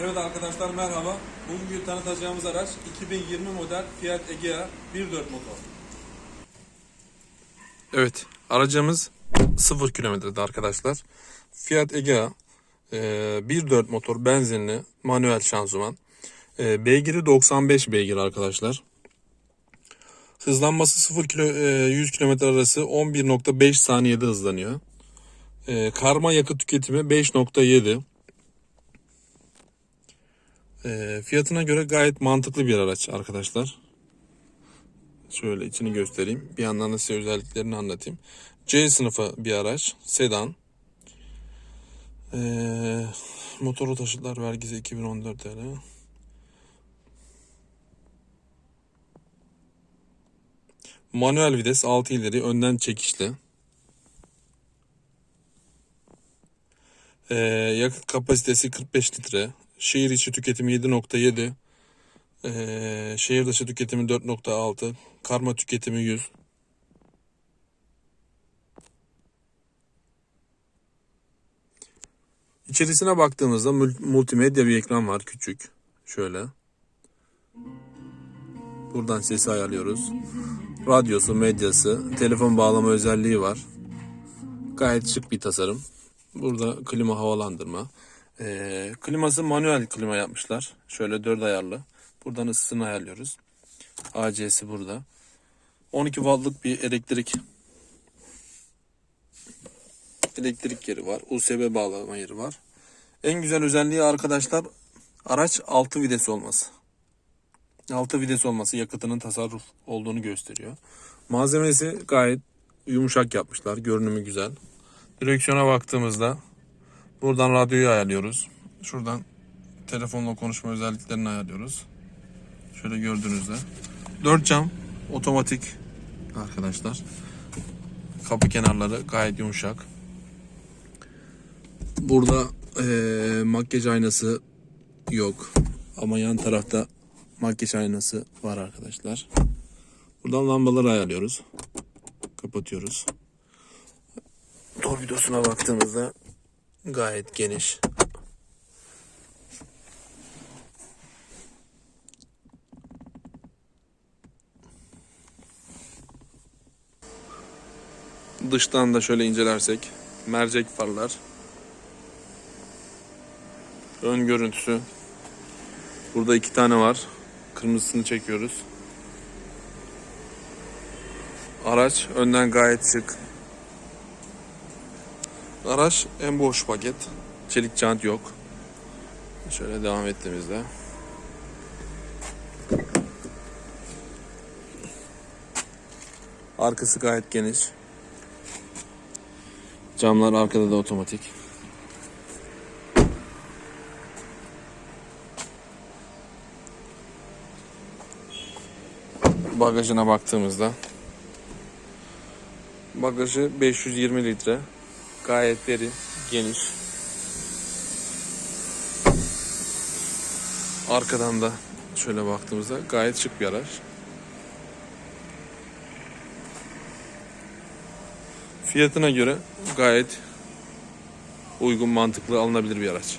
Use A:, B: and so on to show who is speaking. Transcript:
A: Evet arkadaşlar merhaba. Bugün tanıtacağımız araç 2020 model Fiat Egea 1.4 motor. Evet aracımız 0 kilometrede arkadaşlar. Fiat Egea e, 1.4 motor benzinli manuel şanzıman. E, beygiri 95 beygir arkadaşlar. Hızlanması 0 kilo, e, 100 kilometre arası 11.5 saniyede hızlanıyor. E, karma yakıt tüketimi 5.7. E, fiyatına göre gayet mantıklı bir araç arkadaşlar. Şöyle içini göstereyim. Bir yandan da size özelliklerini anlatayım. C sınıfı bir araç. Sedan. E, motoru taşıtlar vergisi 2014 TL. Manuel vites 6 ileri önden çekişli. Ee, yakıt kapasitesi 45 litre. Şehir içi tüketimi 7.7. Ee, şehir dışı tüketimi 4.6. Karma tüketimi 100. İçerisine baktığımızda mul- multimedya bir ekran var küçük. Şöyle. Buradan sesi ayarlıyoruz. Radyosu, medyası, telefon bağlama özelliği var. Gayet şık bir tasarım. Burada klima havalandırma. Ee, kliması manuel klima yapmışlar. Şöyle dört ayarlı. Buradan ısısını ayarlıyoruz. AC'si burada. 12 wattlık bir elektrik elektrik yeri var. USB bağlama yeri var. En güzel özelliği arkadaşlar araç 6 vites olması. 6 vites olması yakıtının tasarruf olduğunu gösteriyor. Malzemesi gayet yumuşak yapmışlar. Görünümü güzel. Direksiyona baktığımızda buradan radyoyu ayarlıyoruz. Şuradan telefonla konuşma özelliklerini ayarlıyoruz. Şöyle gördüğünüzde. 4 cam otomatik arkadaşlar. Kapı kenarları gayet yumuşak. Burada eee, makyaj aynası yok. Ama yan tarafta makyaj aynası var arkadaşlar. Buradan lambaları ayarlıyoruz. Kapatıyoruz. Torpidosuna baktığımızda gayet geniş. Dıştan da şöyle incelersek mercek farlar. Ön görüntüsü. Burada iki tane var. Kırmızısını çekiyoruz. Araç önden gayet şık. Araç en boş paket. Çelik jant yok. Şöyle devam ettiğimizde. Arkası gayet geniş. Camlar arkada da otomatik. Bagajına baktığımızda bagajı 520 litre. Gayet derin, geniş. Arkadan da şöyle baktığımızda gayet şık bir araç. Fiyatına göre gayet uygun, mantıklı alınabilir bir araç.